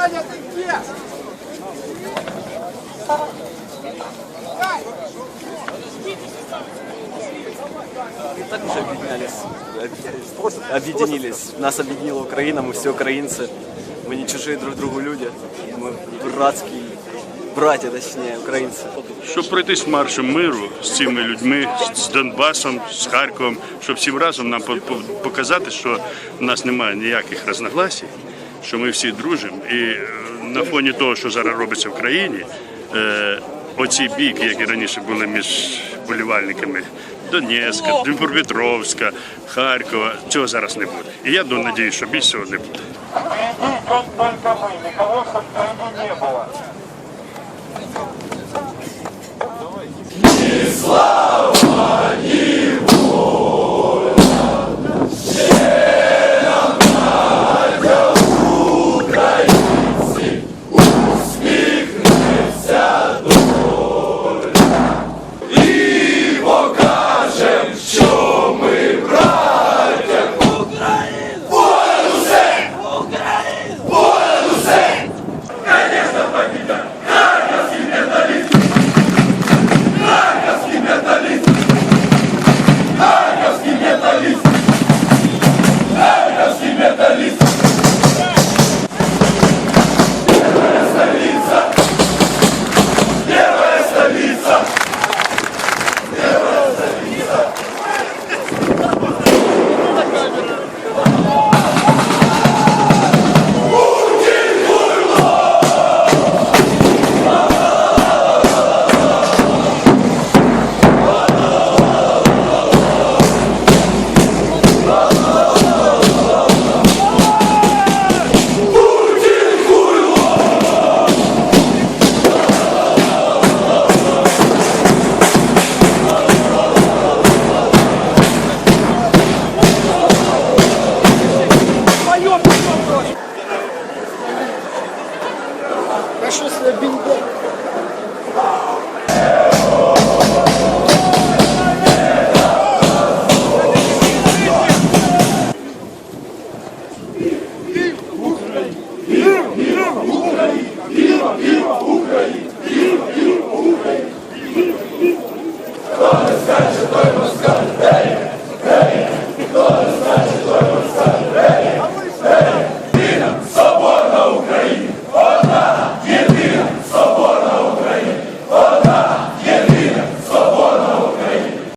Саня, ты где? Так уже объединялись, об- объединились. Нас объединила Украина, мы все украинцы. Мы не чужие друг другу люди. Мы братские, братья, точнее, украинцы. щоб пройтись маршем миру з цими людьми, з Донбасом, з Харковом, щоб всім разом нам по- по- показати, що в нас немає ніяких розногласій, що ми всі дружимо. І е, на фоні того, що зараз робиться в країні, е, оці бійки, які раніше були між болівальниками Донецька, Дніпропетровська, Харкова, цього зараз не буде. І я надію, що більше цього не буде. щось бінго.